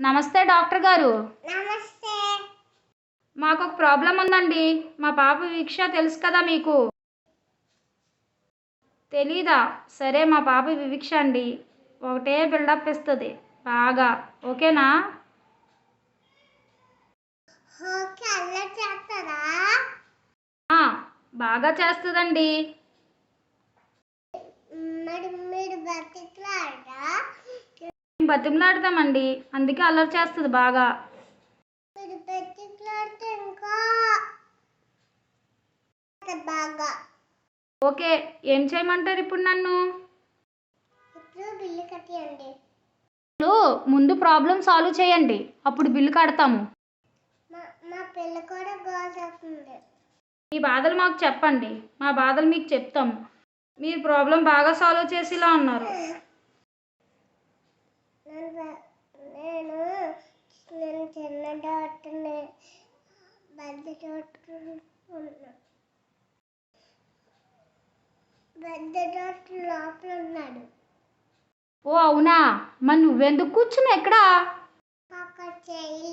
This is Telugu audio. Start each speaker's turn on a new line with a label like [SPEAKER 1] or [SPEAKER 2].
[SPEAKER 1] నమస్తే డాక్టర్ గారు.
[SPEAKER 2] నమస్తే.
[SPEAKER 1] మాకు ఒక ప్రాబ్లం ఉందండి. మా పాప విక్ష తెలుసు కదా మీకు. తెలీదా? సరే మా పాప వివిక్ష అండి. ఒకటే బిల్డప్ ఇస్తుంది. బాగా. ఓకేనా? బాగా చేస్తుందండి. బతిమలాడతామండి. అందుకే అల్లరి చేస్తుంది బాగా. ఓకే ఏం చేయమంటారు ఇప్పుడు నన్ను?
[SPEAKER 2] ఇప్పుడు
[SPEAKER 1] ముందు ప్రాబ్లం సాల్వ్ చేయండి. అప్పుడు బిల్లు కడతాము.
[SPEAKER 2] మీ
[SPEAKER 1] బాధలు మాకు చెప్పండి. మా బాధలు మీకు చెప్తాము. మీరు ప్రాబ్లం బాగా సాల్వ్ చేసేలా ఉన్నారు.
[SPEAKER 2] నేను నేను నేను చిన్న డాక్టర్ని పెద్ద డాక్టర్ ఉన్నా పెద్ద డాక్టర్ లోపల ఉన్నాడు.
[SPEAKER 1] ఓ అవునా? మరి నువ్వెందుకు కూర్చున్నావు ఎక్కడా
[SPEAKER 2] అక్కడ చేయలేదు